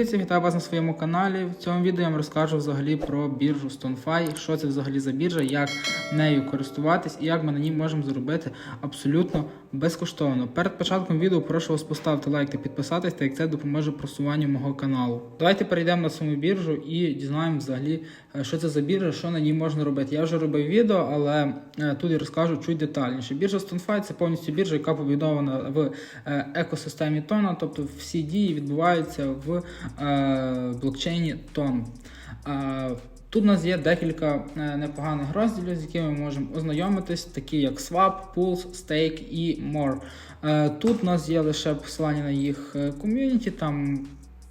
всім вітаю вас на своєму каналі. В цьому відео я вам розкажу взагалі про біржу StoneFi, що це взагалі за біржа, як нею користуватись і як ми на ній можемо заробити абсолютно безкоштовно. Перед початком відео прошу вас поставити лайк та підписатись, так як це допоможе просуванню мого каналу. Давайте перейдемо на саму біржу і дізнаємо взагалі, е, що це за біржа, що на ній можна робити. Я вже робив відео, але е, тут я розкажу чуть детальніше. Біржа StoneFi це повністю біржа, яка побудована в е, екосистемі Тона, тобто всі дії відбуваються в блокчейні Тон. Тут у нас є декілька е, непоганих розділів, з якими ми можемо ознайомитись, такі як Swap, Pulse, Stake і More. Е, Тут у нас є лише посилання на їх е, ком'юніті, там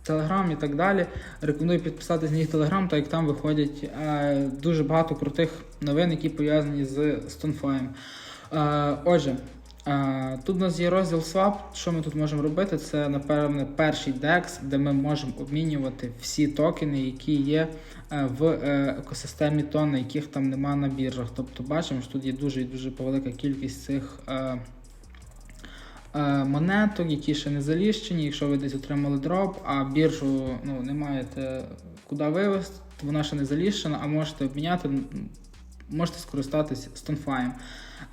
Telegram і так далі. Рекомендую підписатись на їх Telegram, так як там виходять дуже багато крутих новин, які пов'язані з. Е, Отже, тут у нас є розділ Swap. Що ми тут можемо робити? Це, напевне, перший DEX, де ми можемо обмінювати всі токени, які є е, в е, екосистемі тон, яких там нема на біржах. Тобто бачимо, що тут є дуже і дуже велика кількість цих. е, е, Монеток, які ще не заліщені, якщо ви десь отримали дроп, а біржу ну, не маєте куди вивезти, вона ще не заліщена, а можете обміняти, можете скористатись StoneFi.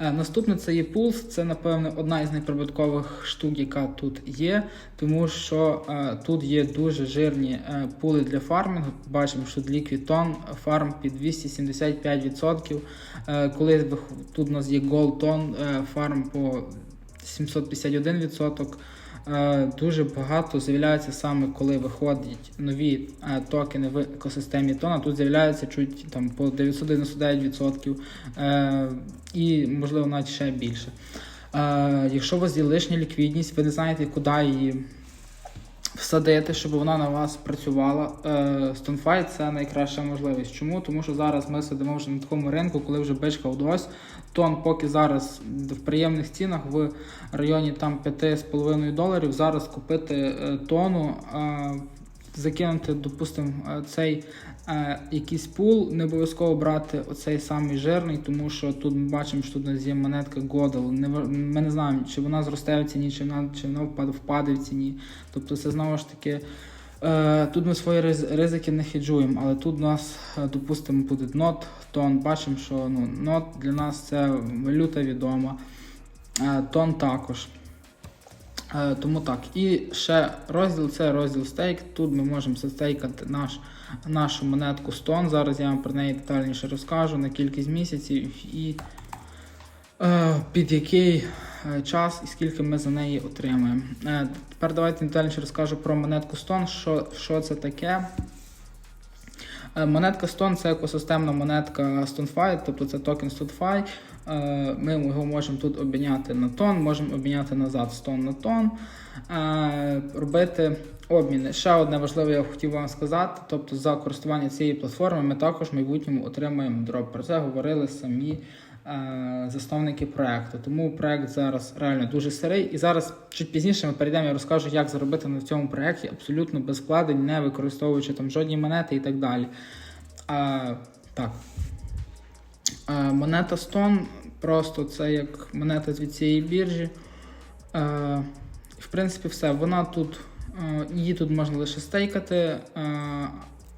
Е, Наступне це є Pulse, це, напевно, одна із найприбуткових штук, яка тут є, тому що е, тут є дуже жирні е, пули для фармінгу. Бачимо, що Liquid Ton фарм під 275%. Е, коли тут у нас є Gold Ton е, фарм по 751%. Е, Дуже багато з'являється саме коли виходять нові е, токени в екосистемі тона. Тут з'являється чуть там по 999% е, і можливо навіть ще більше. Якщо у вас є лишня ліквідність, ви не знаєте, куди її всадити, щоб вона на вас працювала. Стонфайт це найкраща можливість. Чому? Тому що зараз ми сидимо вже на такому ринку, коли вже бичка удалось. Тон поки зараз в приємних цінах в районі там 5,5 доларів. Зараз купити е, тону, е, закинути, допустимо, е, цей е, якийсь пул, не обов'язково брати оцей самий жирний, тому що тут ми бачимо, що тут у нас є монетка Godel. Не, ми не знаємо, чи вона зросте в ціні, чи вона, чи вона впаде, в ціні. Тобто це знову ж таки. Е, Тут ми свої ризики не хеджуємо, але тут у нас, е, допустимо, буде нот, тон. Бачимо, що ну, нот для нас це валюта відома, тон також. Е, Тому так. І ще розділ це розділ стейк. Тут ми можемо застейкати наш, нашу монетку Stone. Зараз я вам про неї детальніше розкажу на кількість місяців і е, під який е, час і скільки ми за неї отримаємо. Е, Тепер давайте детальніше розкажу про монетку Stone, що, що це таке. Е, Монетка Stone це екосистемна монетка StoneFi, тобто це токен StoneFi. Е, Ми його можемо тут обміняти на тон, можемо обміняти назад стон на тон, е, робити обміни. Ще одне важливе, я хотів вам сказати: тобто за користування цієї платформи ми також в майбутньому отримаємо дроп. Про це говорили самі засновники проекту. Тому проект зараз реально дуже старий. І зараз чуть пізніше ми перейдемо, я розкажу, як заробити на цьому проекті абсолютно без вкладень, не використовуючи там жодні монети і так далі. А, так. Е, Монета Stone просто це як монета від цієї біржі. Е, В принципі, все. Вона тут, е, її тут можна лише стейкати, е,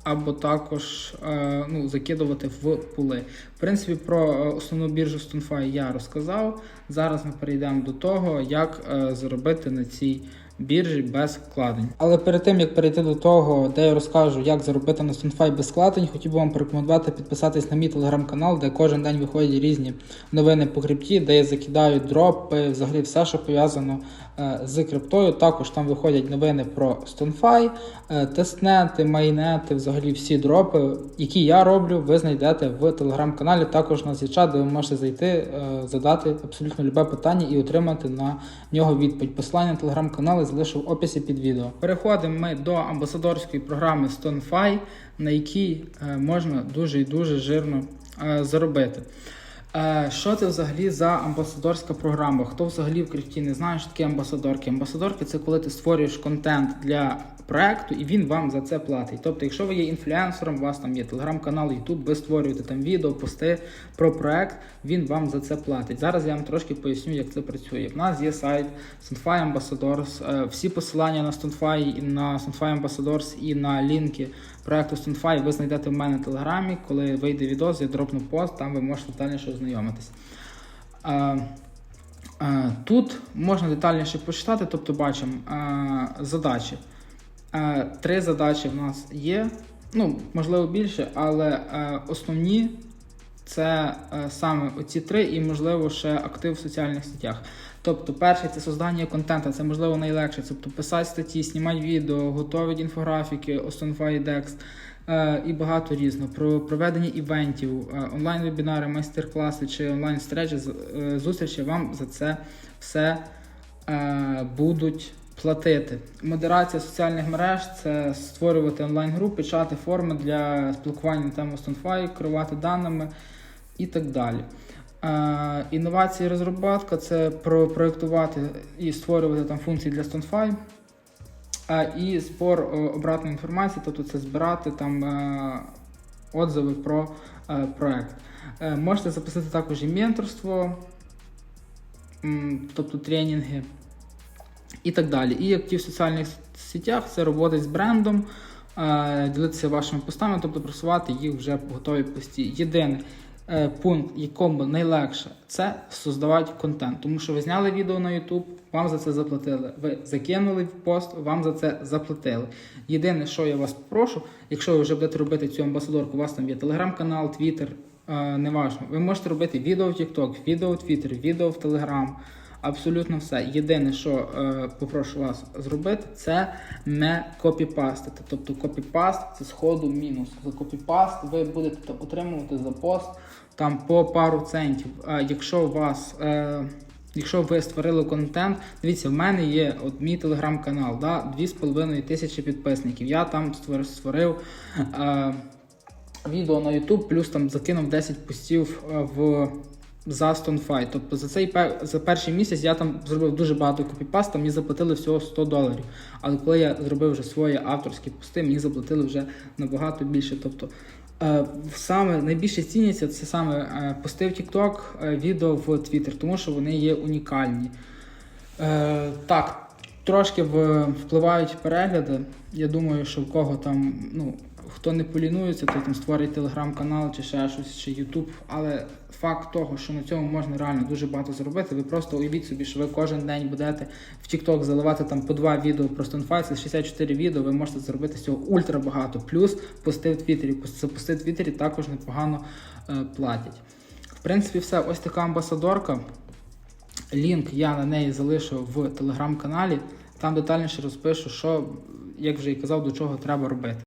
або також е, ну, закидувати в пули. В принципі, про е, основну біржу StoneFi я розказав. Зараз ми перейдемо до того, як е, заробити на цій біржі без вкладень. Але перед тим як перейти до того, де я розкажу, як заробити на StoneFi без вкладень, хотів би вам порекомендувати підписатись на мій телеграм-канал, де кожен день виходять різні новини по крипті, де я закидаю дропи, взагалі все, що пов'язано з криптою. Також там виходять новини про StoneFi, е, тестнети, майнети, взагалі всі дропи, які я роблю, ви знайдете в телеграм-каналі. Також у нас чат, де ви можете зайти, е, задати абсолютно любе питання і отримати на нього відповідь. Посилання на телеграм-канал залишу в описі під відео. Переходимо ми до амбасадорської програми StoneFi, на якій е, можна дуже і дуже жирно е, заробити. Е, Що це взагалі за амбасадорська програма? Хто взагалі в крипті не знає, що таке амбасадорки? Амбасадорки це коли ти створюєш контент для проекту, і він вам за це платить. Тобто, якщо ви є інфлюенсером, у вас там є телеграм-канал, Ютуб, ви створюєте там відео, пости про проект, він вам за це платить. Зараз я вам трошки поясню, як це працює. У нас є сайт Stonefy Ambassadors. Е, Всі посилання на Stonefy, і на Stonefy Ambassadors і на лінки проекту Stonefy ви знайдете в мене в телеграмі. Коли вийде відео, я дропну пост, там ви можете детальніше ознайомитись. Е, Е, Тут можна детальніше почитати, тобто бачимо е, задачі. Три задачі в нас є, ну, можливо, більше, але основні це саме оці три, і, можливо, ще актив в соціальних сетях. Тобто, перший це создання контенту, це можливо найлегше. Тобто писати статті, знімати відео, готувати інфографіки, Ostonfy Dex е, і багато різного. Про проведення івентів, е, онлайн-вебінари, майстер-класи чи онлайн-стречі, е, зустрічі вам за це все будуть платити. Модерація соціальних мереж це створювати онлайн-групи, чати, форми для спілкування на тему Stonefy, керувати даними і так далі. Е, інновації розробка це про проєктувати і створювати там функції для Stonefy. Е, і збор е, обратної інформації, тобто це збирати там отзиви про проект. Е, можете записати також і менторство, тобто тренінги і так далі. І актив в соціальних сетях це робота з брендом, ділитися вашими постами, тобто просувати їх вже готові пості. Єдиний е, пункт, якому найлегше, це создавати контент. Тому що ви зняли відео на YouTube, вам за це заплатили. Ви закинули в пост, вам за це заплатили. Єдине, що я вас прошу, якщо ви вже будете робити цю амбасадорку, у вас там є телеграм-канал, твіттер, е, неважно. Ви можете робити відео в TikTok, відео в Twitter, відео в Telegram. Абсолютно все. Єдине, що е, попрошу вас зробити, це не копіпастити. Тобто копіпаст це сходу мінус. За копіпаст ви будете отримувати за пост там по пару центів. А якщо у вас. Е, Якщо ви створили контент, дивіться, в мене є от мій телеграм-канал, да, 2,5 тисячі підписників. Я там створив, створив е, відео на YouTube, плюс там закинув 10 постів е, в за Stonefy. Тобто за цей за перший місяць я там зробив дуже багато копіпаст, мені заплатили всього 100 доларів. Але коли я зробив вже свої авторські пости, мені заплатили вже набагато більше. Тобто е, саме найбільше ціняться це саме е, пости в TikTok, е, відео в Twitter, тому що вони є унікальні. Так, трошки впливають перегляди. Я думаю, що в кого там, ну, хто не полінується, той там створить телеграм-канал чи ще щось, чи Ютуб. Але факт того, що на цьому можна реально дуже багато зробити. Ви просто уявіть собі, що ви кожен день будете в TikTok заливати там по два відео про це 64 відео, ви можете зробити з цього ультра багато. Плюс пости в Твіттері. За пости в Твіттері також непогано е, платять. В принципі, все. Ось така амбасадорка. Лінк я на неї залишу в телеграм-каналі. Там детальніше розпишу, що, як вже і казав, до чого треба робити.